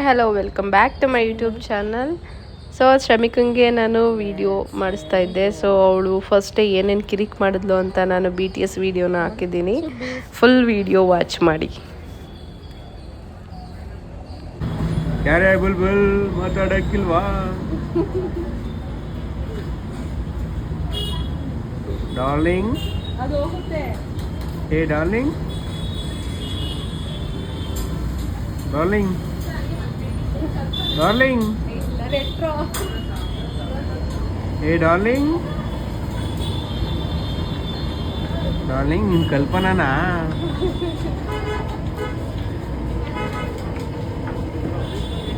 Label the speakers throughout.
Speaker 1: Hi hello welcome back to my YouTube channel. So ಶ್ರಮಿಕಂಗೆ ನಾನು video ಮಾಡಿಸ್ತಾ ಇದ್ದೆ. So ಅವಳು ಫಸ್ಟೇ ಏನೇನು ಕಿರಿಕ್ ಮಾಡಿದ್ಲು ಅಂತ ನಾನು ಬಿ ಟಿ ಎಸ್ ವಿಡಿಯೋನ ಹಾಕಿದ್ದೀನಿ. ಫುಲ್ ವಿಡಿಯೋ ವಾಚ್ ಮಾಡಿ.
Speaker 2: ಮಾತಾಡಕ್ಕಿಲ್ವಾ? Darling hey darling darling darling hey darling darling ನಿಮ್ ಕಲ್ಪನಾನಾ?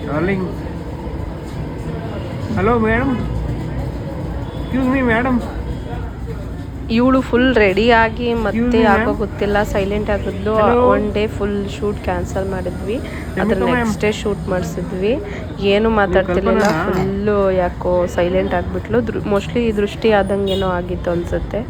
Speaker 2: Darling hello madam excuse me madam
Speaker 1: ಇವಳು ಫುಲ್ ರೆಡಿ ಆಗಿ ಮತ್ತೆ ಯಾಕೋ ಗೊತ್ತಿಲ್ಲ silent ಆಗಿದ್ಲು. One day full shoot cancel ಮಾಡಿದ್ವಿ. ಅದ್ರ ನೆಕ್ಸ್ಟ್ ಡೇ ಶೂಟ್ ಮಾಡಿಸಿದ್ವಿ. ಏನು ಮಾತಾಡ್ತಿರ್ಲಿಲ್ಲ? ಫುಲ್ಲು ಯಾಕೋ ಸೈಲೆಂಟ್ ಆಗಿಬಿಟ್ಲು. ಮೋಸ್ಟ್ಲಿ ದೃಷ್ಟಿ ಆದಂಗೇನೋ ಆಗಿತ್ತು ಅನ್ಸುತ್ತೆ.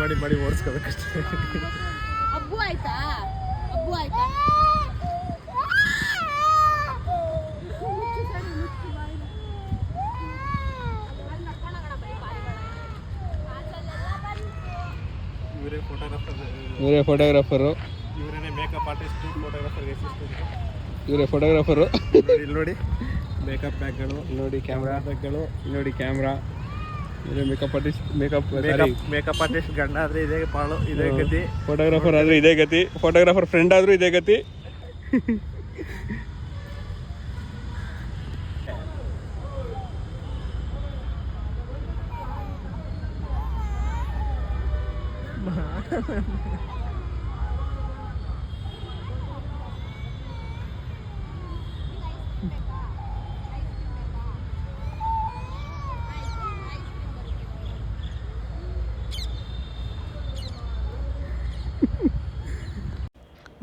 Speaker 2: ಮಾಡಿ ಮಾಡಿ ಓಡಿಸ್ಕೋಬೇಕಷ್ಟೇ. ಇವರೇ ಫೋಟೋಗ್ರಾಫರ್
Speaker 3: ಇವರೇ ಫೋಟೋಗ್ರಾಫರು
Speaker 2: ಇವರೇನೆ ಮೇಕಪ್ ಆರ್ಟಿಸ್ಟ್ ಫೋಟೋಗ್ರಾಫರ್
Speaker 3: ಇವರೇ ಫೋಟೋಗ್ರಾಫರು
Speaker 2: ಇಲ್ಲಿ ನೋಡಿ. ಮೇಕಪ್ ಬ್ಯಾಗ್ಗಳು
Speaker 3: ನೋಡಿ ಕ್ಯಾಮ್ರಾ
Speaker 2: ಬ್ಯಾಗ್ಗಳು
Speaker 3: ನೋಡಿ ಕ್ಯಾಮ್ರಾ ಇವರೇ makeup artist makeup
Speaker 2: makeup makeup artist ಗಂಡ ಆದ್ರೆ ಇದೇ ಪಾಳು ಇದೇ ಗತಿ.
Speaker 3: ಫೋಟೋಗ್ರಾಫರ್ ಆದ್ರೂ ಇದೇ ಗತಿ. ಫೋಟೋಗ್ರಾಫರ್ ಫ್ರೆಂಡ್ ಆದ್ರೂ ಇದೇ ಗತಿ.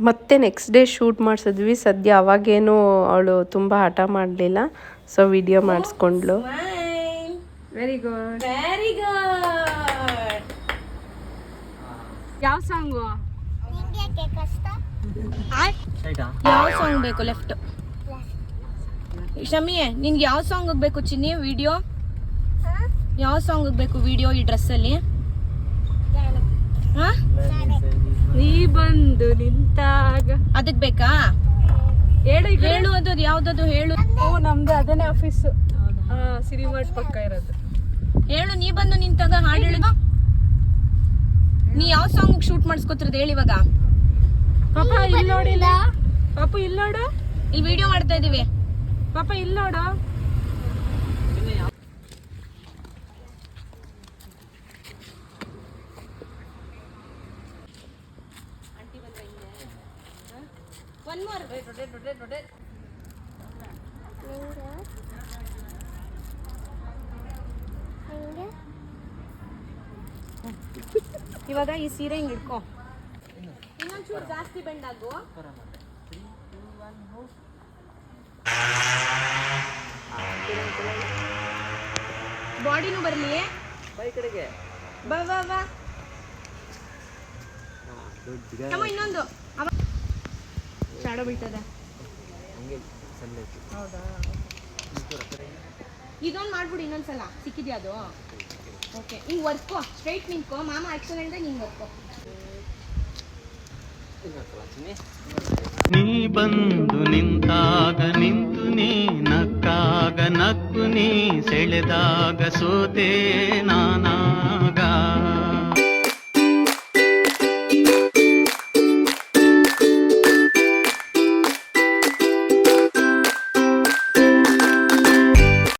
Speaker 1: ಮತ್ತೆ ನೆಕ್ಸ್ಟ್ ಡೇ ಶೂಟ್ ಮಾಡಿಸಿದ್ವಿ. ಸದ್ಯ ಅವಾಗೇನು ಅವಳು ತುಂಬ ಹಠ ಮಾಡಲಿಲ್ಲ. ಸೊ ವಿಡಿಯೋ ಮಾಡಿಸ್ಕೊಂಡ್ಳು. ವೆರಿ ಗುಡ್
Speaker 4: ವೆರಿ ಗುಡ್
Speaker 1: ಯಾವ ಸಾಂಗು
Speaker 4: ಯಾವ ಸಾಂಗ್ ಬೇಕು? ಲೆಫ್ಟ್ ಶಮಿಯೇ ನಿನ್ಗೆ ಯಾವ ಸಾಂಗ್ ಬೇಕು ಚಿನ್ನಿ? ವಿಡಿಯೋ ಯಾವ ಸಾಂಗ್ ಬೇಕು ವಿಡಿಯೋ ಈ ಡ್ರೆಸ್ ಅಲ್ಲಿ? ಹಾ?
Speaker 1: ನೀ ಬಂದು ನಿಂತಾಗ.
Speaker 4: ಅದಕ್ ಬೇಕಾ?
Speaker 1: ಹೇಳು
Speaker 4: ಹೇಳು ಅದು ಯಾವ್ದದು ಹೇಳು.
Speaker 1: ಓ ನಮ್ದು ಅದನ್ನೇ ಆಫೀಸ್ ಸಿನಿಮಾಟ್ ಪಕ್ಕ ಇರೋದು.
Speaker 4: ಹೇಳು ನೀ ಬಂದು ನಿಂತಾಗ ಹಾಡು ಹೇಳು. ಯಾವ ಸಾಂಗ್ ಶೂಟ್ ಮಾಡಿಸ್ಕೊತಿರೋದು ಹೇಳಿ ಇವಾಗ?
Speaker 1: ಪಾಪ ಇಲ್ಲಿ ನೋಡಿಲ್ಲ ಪಾಪ ಇಲ್ಲಿ ನೋಡು.
Speaker 4: ಇಲ್ಲಿ ವಿಡಿಯೋ ಮಾಡ್ತಾ ಇದೀವಿ.
Speaker 1: ಪಾಪ ಇಲ್ಲಿ ನೋಡು.
Speaker 4: ಒನ್ ಮೋರ್ ಇವಾಗ ಈ ಸೀರೆ ಹಿಂಗ್ ಇಟ್ಕೋ. ಇನ್ನೊಂಚೂರು ಜಾಸ್ತಿ ಬೆಂಡ್ ಆಗು ಬಾಡಿನೂ ಬರ್ಲಿ. ಬಾ ಬಾ ಬಾ. ತಮ್ಮ ಇನ್ನೊಂದು. ಅವ ಶಾಡೋ ಬೀಳ್ತದೆ. ಇದೊಂದು ಮಾಡ್ಬಿಡಿ ಇನ್ನೊಂದ್ಸಲ. ಸಿಕ್ಕಿದ್ಯಾ ಅದು? ಓಕೆ ಹಿಂಗ್ ವರ್ಕೋ ಸ್ಟ್ರೈಟ್ ನಿಂತ್ಕೋ ಮಾಮ ಆಕ್ಷನ್ ಅಂದ್ರೆ ಹಿಂಗ್ ವರ್ಕೋ
Speaker 5: ನೀ ಬಂದು ನಿಂತಾಗ ನಿಂತು ನೀ ನಕ್ಕಾಗ ನಕ್ಕು ನೀ ಸೆಳೆದಾಗ ಸೋತೆ ನಾನಾ